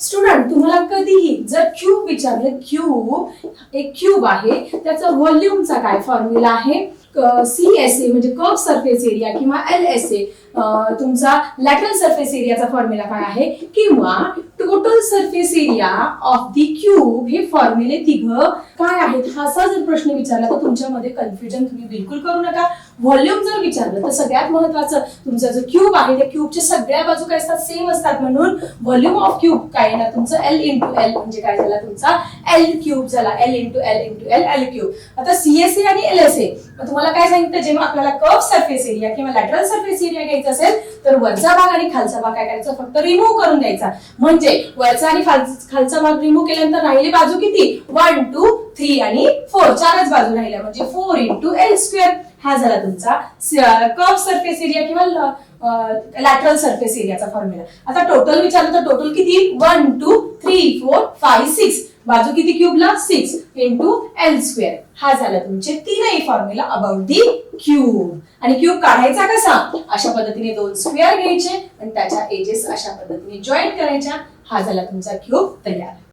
Student तुम्हाला कधीही जर क्यूब विचारलं क्यूब एक क्यूब आहे त्याचा व्हॉल्यूमचा काय फॉर्म्युला आहे? सी एस ए म्हणजे कर्व सरफेस एरिया किंवा एल एस ए तुमचा लॅटरल सरफेस एरियाचा फॉर्म्युला काय आहे? किंवा total surface area of the cube हे फॉर्म्युले तिघ काय आहेत? असा जर प्रश्न विचारला तर तुमच्यामध्ये कन्फ्युजन तुम्ही बिलकुल करू नका. व्हॉल्यूम जर विचारलं तर सगळ्यात महत्वाचं तुमचा जो क्यूब आहे त्या क्यूबच्या सगळ्या बाजू काय असतात? सेम असतात. म्हणून व्हॉल्यूम ऑफ क्यूब काय ना? तुमचं एल इंटू एल म्हणजे काय झाला? तुमचा एल क्यूब झाला. L into L into L L cube आता सीएसए आणि एल एस ए तुम्हाला काय सांगितलं? जेव्हा आपल्याला कप सरफेस एरिया किंवा लॅटरल सरफेस एरिया घ्यायचा असेल तर वरचा भाग आणि खालचा भाग काय करायचा? फक्त रिमूव्ह करून द्यायचा. म्हणजे वरचा आणि खालचा भाग रिमूव्ह केल्यानंतर राहिली बाजू किती? वन टू थ्री आणि फोर चारच बाजू राहिल्या. म्हणजे फोर इंटू एल स्क्वेअर हा झाला तुमचा कर्व सरफेस एरिया किंवा लॅटरल सरफेस एरियाचा फॉर्म्युला आता टोटल विचारलं तर टोटल किती? One two three four five six बाजू किती क्यूबला? सिक्स इंटू एल स्क्वेअर हा झाला तुमचे तीनही फॉर्म्युला अबाउट दी क्यूब आणि क्यूब काढायचा कसा? अशा पद्धतीने दोन स्क्वेअर घ्यायचे आणि त्याच्या एजेस अशा पद्धतीने जॉईन करायच्या. हा झाला तुमचा क्यूब तयार.